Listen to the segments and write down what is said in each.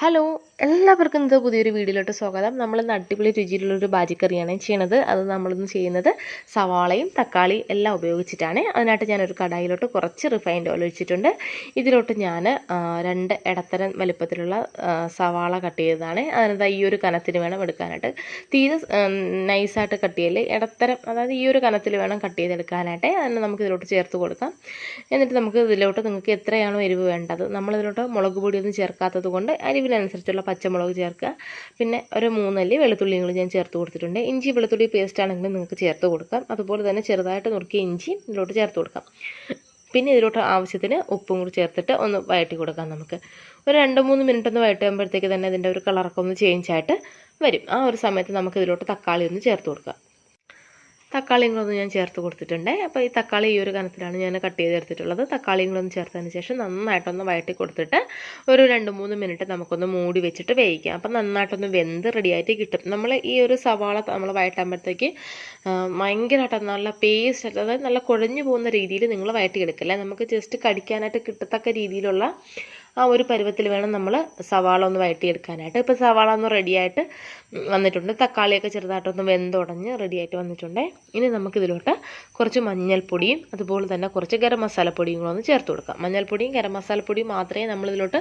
Hello. എല്ലാവർക്കും ഇത് പുതിയൊരു വീഡിയോയിലോട്ട് സ്വാഗതം. നമ്മൾ ഇന്ന് അടിപൊളി രുചിയിലുള്ളൊരു ബാജിക്കറിയാണ് ചെയ്യണത്. അത് നമ്മളിന്ന് ചെയ്യുന്നത് സവാളയും തക്കാളി എല്ലാം ഉപയോഗിച്ചിട്ടാണ്. അതിനായിട്ട് ഞാനൊരു കടായിലോട്ട് കുറച്ച് റിഫൈൻഡ് ഓയിൽ ഒഴിച്ചിട്ടുണ്ട്. ഇതിലോട്ട് ഞാൻ രണ്ട് ഇടത്തരം വലിപ്പത്തിലുള്ള സവാള കട്ട് ചെയ്തതാണ്. അതിനകത്ത് ഈ ഒരു കനത്തിന് വേണം എടുക്കാനായിട്ട്. തീരെ നൈസായിട്ട് കട്ട് ചെയ്യൽ. ഇടത്തരം അതായത് ഈ ഒരു കനത്തിൽ വേണം കട്ട് ചെയ്തെടുക്കാനായിട്ട്. അതിന് നമുക്ക് ഇതിലോട്ട് ചേർത്ത് കൊടുക്കാം. എന്നിട്ട് നമുക്ക് ഇതിലോട്ട് നിങ്ങൾക്ക് എത്രയാണോ എരിവ് വേണ്ടത് നമ്മളിതിലോട്ട് മുളക് പൊടിയൊന്നും ചേർക്കാത്തത് കൊണ്ട് എരിവിനനുസരിച്ചുള്ള പച്ചമുളക് ചേർക്കുക. പിന്നെ ഒരു മൂന്നല്ലി വെളുത്തുള്ളിയും കൂടി ഞാൻ ചേർത്ത് കൊടുത്തിട്ടുണ്ട്. ഇഞ്ചി വെളുത്തുള്ളി പേസ്റ്റ് ആണെങ്കിലും നിങ്ങൾക്ക് ചേർത്ത് കൊടുക്കാം. അതുപോലെ തന്നെ ചെറുതായിട്ട് നുറുക്കിയ ഇഞ്ചി ഇതിലോട്ട് ചേർത്ത് കൊടുക്കാം. പിന്നെ ഇതിലോട്ട് ആവശ്യത്തിന് ഉപ്പും കൂടി ചേർത്തിട്ട് ഒന്ന് വഴറ്റി കൊടുക്കാം നമുക്ക്. ഒരു രണ്ട് മൂന്ന് മിനിറ്റ് ഒന്ന് വഴറ്റുമ്പോഴത്തേക്ക് തന്നെ ഇതിന്റെ ഒരു കളറൊക്കെ ഒന്ന് ചേഞ്ച് ആയിട്ട് വരും. ആ ഒരു സമയത്ത് നമുക്ക് ഇതിലോട്ട് തക്കാളി ഒന്ന് ചേർത്ത് കൊടുക്കാം. തക്കാളിയും കൂടെ ഞാൻ ചേർത്ത് കൊടുത്തിട്ടുണ്ട്. അപ്പോൾ ഈ തക്കാളി ഈ ഒരു കനത്തിലാണ് ഞാൻ കട്ട് ചെയ്തെടുത്തിട്ടുള്ളത് തക്കാളിയും കൂടെ ഒന്ന് ചേർത്തതിന് ശേഷം നന്നായിട്ടൊന്ന് വഴറ്റി കൊടുത്തിട്ട് ഒരു രണ്ട് മൂന്ന് മിനിറ്റ് നമുക്കൊന്ന് മൂടി വെച്ചിട്ട് വേവിക്കാം. അപ്പം നന്നായിട്ടൊന്ന് വെന്ത് റെഡിയായിട്ട് കിട്ടും. നമ്മൾ ഈ ഒരു സവാള നമ്മൾ വഴറ്റുമ്പോഴത്തേക്ക് ഭയങ്കരമായിട്ട് നല്ല പേസ്റ്റ് അതായത് നല്ല കുഴഞ്ഞു പോകുന്ന രീതിയിൽ നിങ്ങൾ വഴറ്റിയെടുക്കില്ല? നമുക്ക് ജസ്റ്റ് കടിക്കാനായിട്ട് കിട്ടത്തക്ക രീതിയിലുള്ള ആ ഒരു പരുവത്തിൽ വേണം നമ്മൾ സവാള ഒന്ന് വഴറ്റിയെടുക്കാനായിട്ട്. ഇപ്പോൾ സവാള ഒന്ന് റെഡിയായിട്ട് വന്നിട്ടുണ്ട്. തക്കാളിയൊക്കെ ചെറുതായിട്ടൊന്ന് വെന്തുടഞ്ഞ് റെഡിയായിട്ട് വന്നിട്ടുണ്ട്. ഇനി നമുക്കിതിലോട്ട് കുറച്ച് മഞ്ഞൾപ്പൊടിയും അതുപോലെ തന്നെ കുറച്ച് ഗരം മസാലപ്പൊടിയും കൂടെ ഒന്ന് ചേർത്ത് കൊടുക്കാം. മഞ്ഞൾപ്പൊടിയും ഗരം മസാലപ്പൊടിയും മാത്രമേ നമ്മളിതിലോട്ട്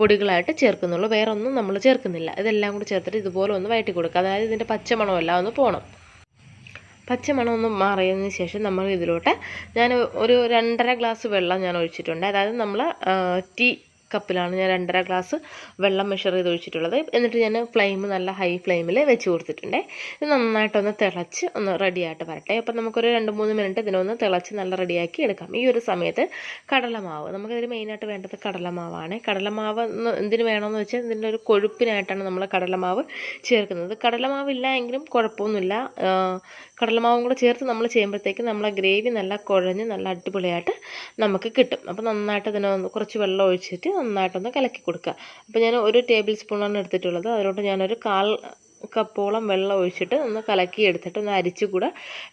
പൊടികളായിട്ട് ചേർക്കുന്നുള്ളൂ. വേറെ ഒന്നും നമ്മൾ ചേർക്കുന്നില്ല. ഇതെല്ലാം കൂടി ചേർത്തിട്ട് ഇതുപോലെ ഒന്ന് വഴറ്റി കൊടുക്കുക അതായത് ഇതിന്റെ പച്ചമണമെല്ലാം ഒന്ന് പോകണം പച്ചമണം ഒന്ന് മാറിയതിന് ശേഷം നമ്മൾ ഇതിലോട്ട് ഞാൻ ഒരു രണ്ടര ഗ്ലാസ് വെള്ളം ഞാൻ ഒഴിച്ചിട്ടുണ്ട്. അതായത് നമ്മൾ ടീ കപ്പിലാണ് ഞാൻ രണ്ടര ഗ്ലാസ് വെള്ളം മെഷർ ചെയ്ത് ഒഴിച്ചിട്ടുള്ളത്. എന്നിട്ട് ഞാൻ ഫ്ലെയിം നല്ല ഹൈ ഫ്ലെയിമിൽ വെച്ച് കൊടുത്തിട്ടുണ്ട്. ഇത് നന്നായിട്ടൊന്ന് തിളച്ച് ഒന്ന് റെഡിയായിട്ട് വരട്ടെ. അപ്പം നമുക്കൊരു രണ്ട് മൂന്ന് മിനിറ്റ് ഇതിനൊന്ന് തിളച്ച് നല്ല റെഡിയാക്കി എടുക്കാം. ഈ ഒരു സമയത്ത് കടലമാവ്. നമുക്കിതിൽ മെയിനായിട്ട് വേണ്ടത് കടലമാവാണ്. കടലമാവ് എന്തിന് വേണമെന്ന് വെച്ചാൽ ഇതിന്റെ ഒരു കൊഴുപ്പിനായിട്ടാണ് നമ്മൾ കടലമാവ് ചേർക്കുന്നത്. കടലമാവ് ഇല്ല എങ്കിലും കുഴപ്പമൊന്നുമില്ല. കടലമാവും കൂടെ ചേർത്ത് നമ്മൾ ചെയ്യുമ്പോഴത്തേക്ക് നമ്മളെ ഗ്രേവി നല്ല കുഴഞ്ഞ് നല്ല അടിപൊളിയായിട്ട് നമുക്ക് കിട്ടും. അപ്പോൾ നന്നായിട്ട് അതിനെ ഒന്ന് കുറച്ച് വെള്ളം ഒഴിച്ചിട്ട് നന്നായിട്ടൊന്ന് കലക്കി കൊടുക്കുക. അപ്പോൾ ഞാൻ ഒരു ടേബിൾ സ്പൂണാണ് എടുത്തിട്ടുള്ളത്. അതിലോട്ട് ഞാനൊരു കാൽ കപ്പോളം വെള്ളം ഒഴിച്ചിട്ട് ഒന്ന് കലക്കി എടുത്തിട്ട് ഒന്ന് അരിച്ചു കൂടെ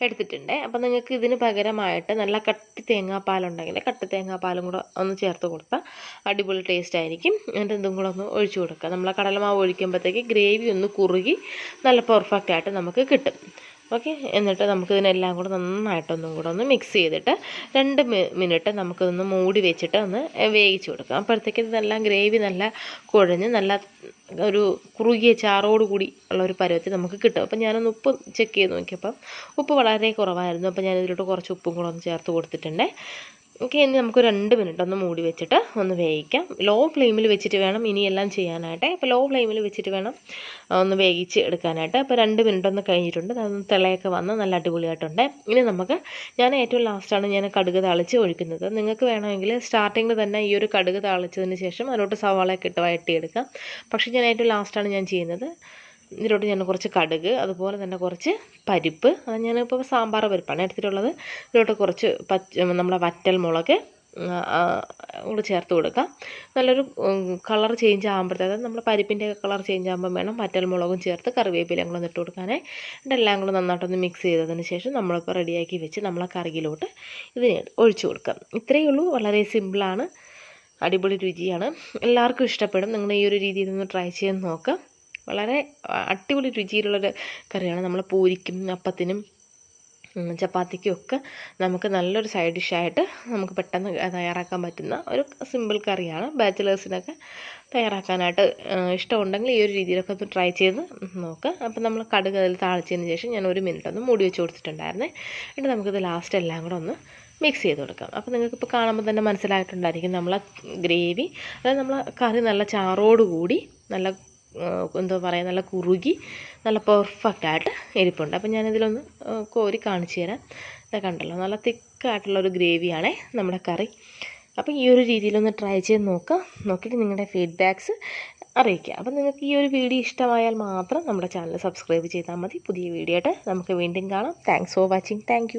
എടുത്തിട്ടുണ്ട്. അപ്പോൾ നിങ്ങൾക്ക് ഇതിന് പകരമായിട്ട് നല്ല കട്ടി തേങ്ങാപ്പാലുണ്ടെങ്കിൽ കട്ടി തേങ്ങാപ്പാലും കൂടെ ഒന്ന് ചേർത്ത് കൊടുത്താൽ അടിപൊളി ടേസ്റ്റ് ആയിരിക്കും. എന്നിട്ട് ഇതും കൂടെ ഒന്ന് ഒഴിച്ചു കൊടുക്കുക. നമ്മൾ കടലമാവ് ഒഴിക്കുമ്പോഴത്തേക്ക് ഗ്രേവി ഒന്ന് കുറുകി നല്ല പെർഫെക്റ്റ് ആയിട്ട് നമുക്ക് കിട്ടും. ഓക്കെ? എന്നിട്ട് നമുക്കിതിനെല്ലാം കൂടെ നന്നായിട്ടൊന്നും കൂടെ ഒന്ന് മിക്സ് ചെയ്തിട്ട് രണ്ട് മിനിറ്റ് നമുക്കിതൊന്ന് മൂടി വെച്ചിട്ട് ഒന്ന് വേവിച്ച് കൊടുക്കാം. അപ്പോഴത്തേക്ക് ഇതെല്ലാം ഗ്രേവി നല്ല കുഴഞ്ഞ് നല്ല ഒരു കുറുകിയ ചാറോട് കൂടി ഉള്ള ഒരു പരുവത്തിൽ നമുക്ക് കിട്ടും. അപ്പം ഞാനൊന്ന് ഉപ്പ് ചെക്ക് ചെയ്ത് നോക്കിയപ്പം ഉപ്പ് വളരെ കുറവായിരുന്നു. അപ്പം ഞാനിതിലോട്ട് കുറച്ച് ഉപ്പും കൂടെ ഒന്ന് ചേർത്ത് കൊടുത്തിട്ടുണ്ട്. ഓക്കെ ഇനി നമുക്ക് രണ്ട് മിനിറ്റ് ഒന്ന് മൂടി വെച്ചിട്ട് ഒന്ന് വേവിക്കാം. ലോ ഫ്ലെയിമിൽ വെച്ചിട്ട് വേണം ഇനിയെല്ലാം ചെയ്യാനായിട്ട്. അപ്പോൾ ലോ ഫ്ലെയിമിൽ വെച്ചിട്ട് വേണം ഒന്ന് വേവിച്ച് എടുക്കാനായിട്ട്. അപ്പോൾ രണ്ട് മിനിറ്റ് ഒന്ന് കഴിഞ്ഞിട്ടുണ്ട്. അതൊന്ന് തിളയൊക്കെ വന്ന് നല്ല അടിപൊളിയായിട്ടുണ്ട്. ഇനി നമുക്ക് ഞാൻ ഏറ്റവും ലാസ്റ്റാണ് ഞാൻ കടുക് താളിച്ച് ഒഴിക്കുന്നത്. നിങ്ങൾക്ക് വേണമെങ്കിൽ സ്റ്റാർട്ടിങ്ങിൽ തന്നെ ഈ ഒരു കടുക് താളിച്ചതിന് ശേഷം അതിലോട്ട് സവാളയൊക്കെ ഇട്ട് വയറ്റിയെടുക്കാം പക്ഷേ ഞാൻ ഏറ്റവും ലാസ്റ്റാണ് ഞാൻ ചെയ്യുന്നത്. ഇതിലോട്ട് ഞാൻ കുറച്ച് കടുക് അതുപോലെ തന്നെ കുറച്ച് പരിപ്പ് അത് ഞാനിപ്പോൾ സാമ്പാർ പരിപ്പാണ് എടുത്തിട്ടുള്ളത്. ഇതിലോട്ട് കുറച്ച് പച്ച നമ്മളെ വറ്റൽ മുളക് കൂടെ ചേർത്ത് കൊടുക്കാം. നല്ലൊരു കളർ ചേഞ്ച് ആകുമ്പോഴത്തേക്ക് നമ്മുടെ പരിപ്പിന്റെ കളർ ചേഞ്ച് ആകുമ്പോൾ വേണം വറ്റൽ മുളകും ചേർത്ത് കറിവേപ്പിലയും കൂടെ ഇട്ട് കൊടുക്കാനേ. ഇതെല്ലാം കൂടെ നന്നായിട്ടൊന്ന് മിക്സ് ചെയ്തതിന് ശേഷം നമ്മളിപ്പോൾ റെഡിയാക്കി വെച്ച് നമ്മളെ കറിയിലോട്ട് ഇതിന് ഒഴിച്ചു കൊടുക്കാം. ഇത്രയേ ഉള്ളൂ. വളരെ സിമ്പിളാണ് അടിപൊളി രുചിയാണ്. എല്ലാവർക്കും ഇഷ്ടപ്പെടും. നിങ്ങൾ ഈ ഒരു രീതിയിൽ ഒന്ന് ട്രൈ ചെയ്ത് നോക്കാം. വളരെ അടിപൊളി രുചിയിലുള്ളൊരു കറിയാണ് നമ്മൾ പൂരിക്കും അപ്പത്തിനും ചപ്പാത്തിക്കും ഒക്കെ നമുക്ക് നല്ലൊരു സൈഡ് ഡിഷായിട്ട് നമുക്ക് പെട്ടെന്ന് തയ്യാറാക്കാൻ പറ്റുന്ന ഒരു സിമ്പിൾ കറിയാണ്. ബാച്ചിലേഴ്സിനൊക്കെ തയ്യാറാക്കാനായിട്ട് ഇഷ്ടമുണ്ടെങ്കിൽ ഈ ഒരു രീതിയിലൊക്കെ ഒന്ന് ട്രൈ ചെയ്ത് നോക്കുക അപ്പം നമ്മൾ കടുക് അതിൽ താളിച്ചതിന് ശേഷം ഞാൻ ഒരു മിനിറ്റ് ഒന്ന് മൂടി വെച്ച് കൊടുത്തിട്ടുണ്ടായിരുന്നേ. എന്നിട്ട് നമുക്കിത് ലാസ്റ്റ് എല്ലാം കൂടെ ഒന്ന് മിക്സ് ചെയ്ത് കൊടുക്കാം. അപ്പോൾ നിങ്ങൾക്ക് ഇപ്പോൾ കാണുമ്പോൾ തന്നെ മനസ്സിലായിട്ടുണ്ടായിരിക്കും നമ്മൾ ഗ്രേവി അതായത് നമ്മൾ കറി നല്ല ചാറോടുകൂടി നല്ല എന്താ പറയുക നല്ല കുറുകി നല്ല പെർഫെക്റ്റ് ആയിട്ട് ഇരിപ്പുണ്ട്. അപ്പോൾ ഞാനിതിലൊന്ന് കോരി കാണിച്ചു തരാം. ഇതാ കണ്ടല്ലോ നല്ല തിക്കായിട്ടുള്ളൊരു ഗ്രേവിയാണേ നമ്മുടെ കറി. അപ്പോൾ ഈ ഒരു രീതിയിലൊന്ന് ട്രൈ ചെയ്ത് നോക്കുക നോക്കിയിട്ട് നിങ്ങളുടെ ഫീഡ്ബാക്ക്സ് അറിയിക്കുക. അപ്പം നിങ്ങൾക്ക് ഈ ഒരു വീഡിയോ ഇഷ്ടമായാൽ മാത്രം നമ്മുടെ ചാനൽ സബ്സ്ക്രൈബ് ചെയ്താൽ മതി. പുതിയ വീഡിയോ ആയിട്ട് നമുക്ക് വീണ്ടും കാണാം. Thanks for watching thank